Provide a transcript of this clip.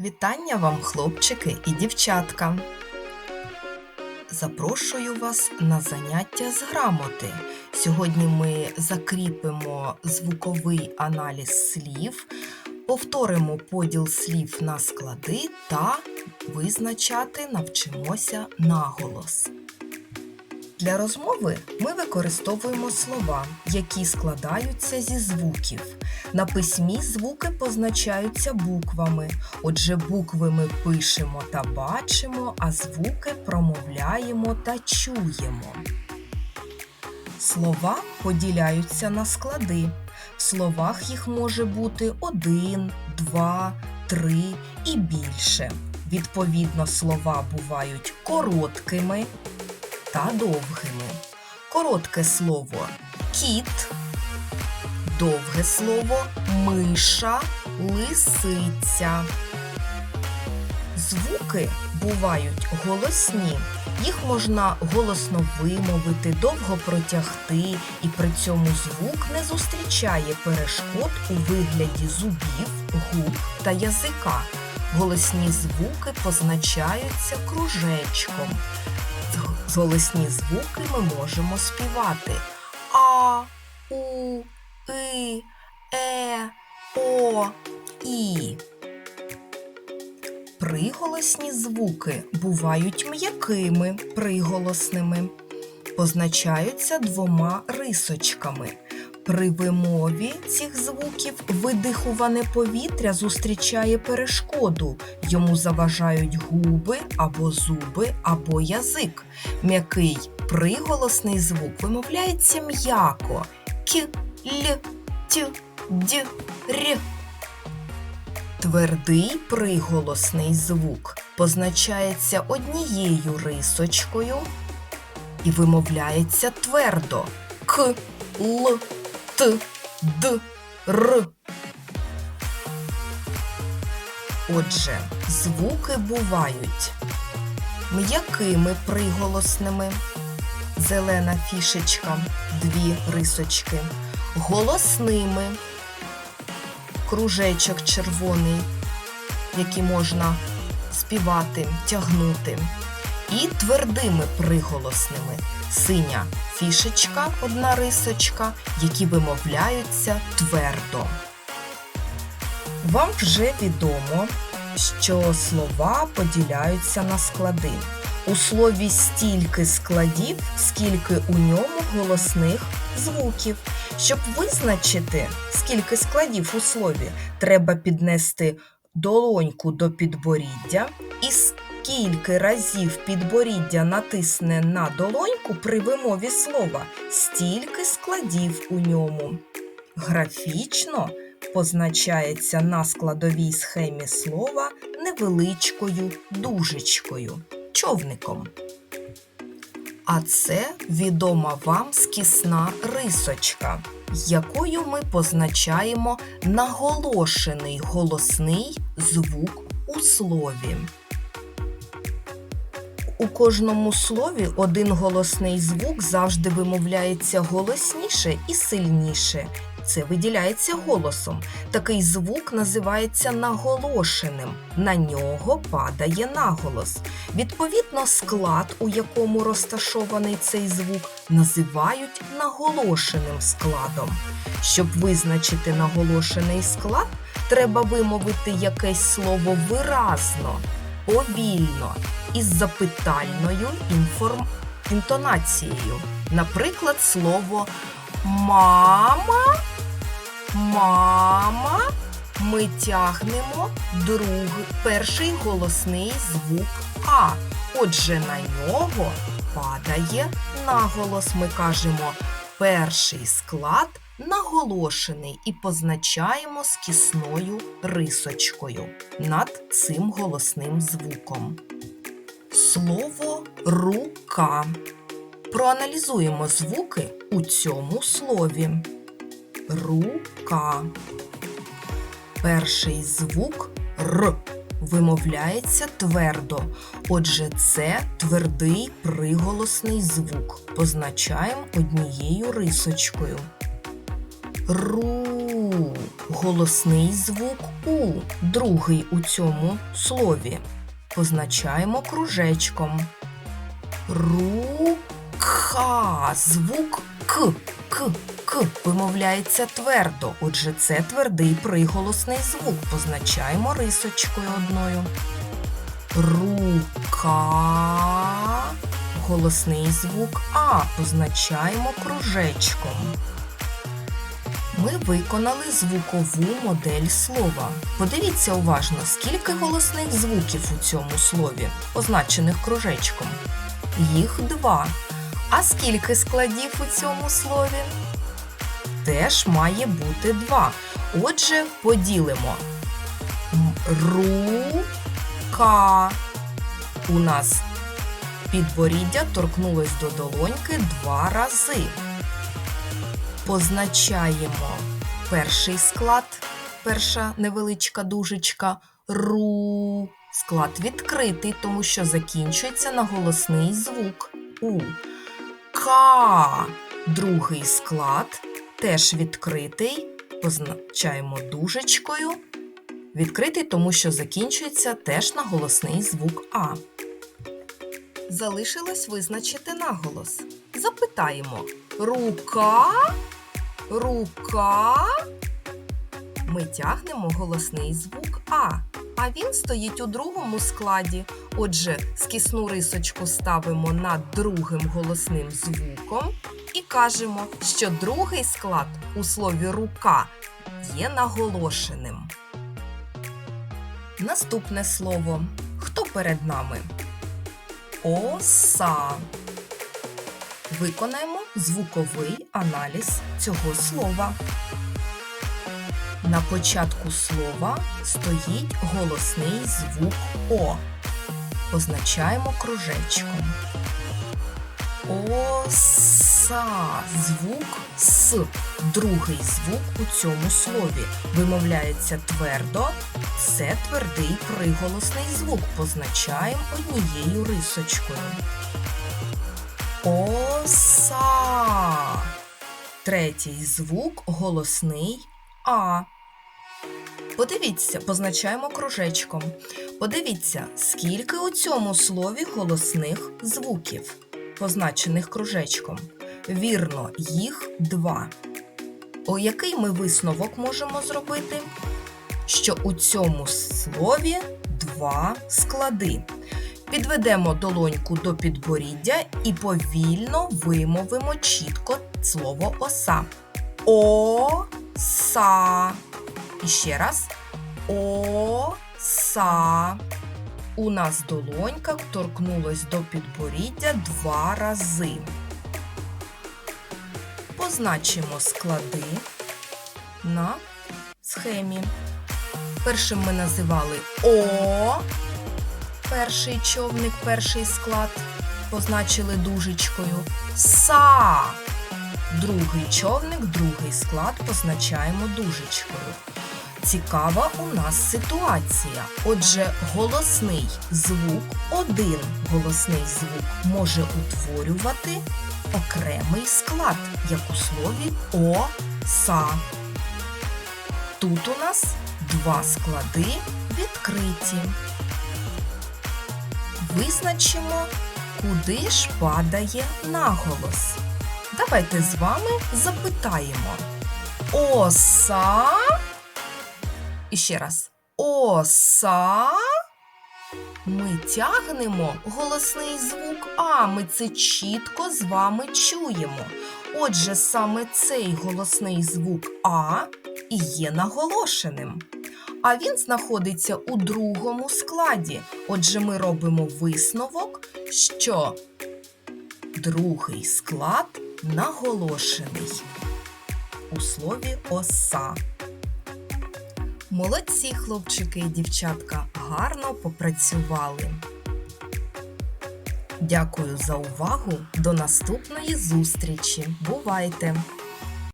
Вітання вам, хлопчики і дівчатка. Запрошую вас на заняття з грамоти. Сьогодні ми закріпимо звуковий аналіз слів, повторимо поділ слів на склади та визначати навчимося наголос. Для розмови ми використовуємо слова, які складаються зі звуків. На письмі звуки позначаються буквами. Отже, букви ми пишемо та бачимо, а звуки промовляємо та чуємо. Слова поділяються на склади. В словах їх може бути один, два, три і більше. Відповідно, слова бувають короткими та довгими. Коротке слово кіт, довге слово миша, лисиця. Звуки бувають голосні. Їх можна голосно вимовити, довго протягти, і при цьому звук не зустрічає перешкод у вигляді зубів, губ та язика. Голосні звуки позначаються кружечком. Голосні звуки ми можемо співати А, У, И, Е, О, І. Приголосні звуки бувають м'якими приголосними, позначаються двома рисочками. При вимові цих звуків видихуване повітря зустрічає перешкоду. Йому заважають губи або зуби, або язик. М'який приголосний звук вимовляється м'яко. К, Л, Т, Д, Р. Твердий приголосний звук позначається однією рисочкою і вимовляється твердо К, Л, Т, Д, Р. Отже, звуки бувають м'якими приголосними, зелена фішечка, дві рисочки, голосними, кружечок червоний, який можна співати, тягнути, і твердими приголосними. Синя фішечка, одна рисочка, які вимовляються твердо. Вам вже відомо, що слова поділяються на склади. У слові стільки складів, скільки у ньому голосних звуків. Щоб визначити, скільки складів у слові, треба піднести долоньку до підборіддя і скільки разів підборіддя натисне на долоньку при вимові слова, стільки складів у ньому. Графічно позначається на складовій схемі слова невеличкою дужечкою, човником. А це відома вам скісна рисочка, якою ми позначаємо наголошений голосний звук у слові. У кожному слові один голосний звук завжди вимовляється голосніше і сильніше. Це виділяється голосом. Такий звук називається наголошеним. На нього падає наголос. Відповідно, склад, у якому розташований цей звук, називають наголошеним складом. Щоб визначити наголошений склад, треба вимовити якесь слово виразно, повільно із запитальною інформ... інтонацією. Наприклад, слово мама, мама. Ми тягнемо другий, перший голосний звук А. Отже, на нього падає наголос. Ми кажемо перший склад наголошений і позначаємо скісною рисочкою над цим голосним звуком. Слово рука. Проаналізуємо звуки у цьому слові. Рука. Перший звук Р вимовляється твердо. Отже, це твердий приголосний звук. Позначаємо однією рисочкою. Ру. Голосний звук У. Другий у цьому слові. Позначаємо кружечком. Рука. Звук К. К. К вимовляється твердо. Отже, це твердий приголосний звук. Позначаємо рисочкою одною. Рука. Голосний звук А. Позначаємо кружечком. Ми виконали звукову модель слова. Подивіться уважно, скільки голосних звуків у цьому слові, позначених кружечком. Їх два. А скільки складів у цьому слові? Теж має бути два. Отже, поділимо. Рука. У нас підборіддя торкнулось до долоньки два рази. Позначаємо перший склад, перша невеличка дужечка ру. Склад відкритий, тому що закінчується на голосний звук у. Ка. Другий склад теж відкритий. Позначаємо дужечкою. Відкритий, тому що закінчується теж на голосний звук А. Залишилось визначити наголос. Запитаємо: рука, рука. Ми тягнемо голосний звук А. А він стоїть у другому складі. Отже, скісну рисочку ставимо над другим голосним звуком і кажемо, що другий склад у слові рука є наголошеним. Наступне слово. Хто перед нами? Оса. Виконаємо звуковий аналіз цього слова. На початку слова стоїть голосний звук О. Позначаємо кружечком. Оса. Звук С. Другий звук у цьому слові. Вимовляється твердо. Це твердий приголосний звук. Позначаємо однією рисочкою. Оса. Третій звук голосний А. Подивіться, позначаємо кружечком. Подивіться, скільки у цьому слові голосних звуків, позначених кружечком. Вірно, їх два. О який ми висновок можемо зробити? Що у цьому слові два склади. Підведемо долоньку до підборіддя і повільно вимовимо чітко слово оса. О-са. І ще раз. О-са. У нас долонька торкнулась до підборіддя два рази. Позначимо склади на схемі. Першим ми називали О. Перший човник, перший склад. Позначили дужечкою. Са. Другий човник, другий склад позначаємо дужечкою. Цікава у нас ситуація. Отже, голосний звук, один голосний звук може утворювати окремий склад, як у слові оса. Тут у нас два склади відкриті. Визначимо, куди ж падає наголос. Давайте з вами запитаємо. Оса. І ще раз. Оса. Ми тягнемо голосний звук А. Ми це чітко з вами чуємо. Отже, саме цей голосний звук А і є наголошеним. А він знаходиться у другому складі. Отже, ми робимо висновок, що другий склад наголошений у слові оса. Молодці, хлопчики і дівчатка, гарно попрацювали. Дякую за увагу. До наступної зустрічі. Бувайте!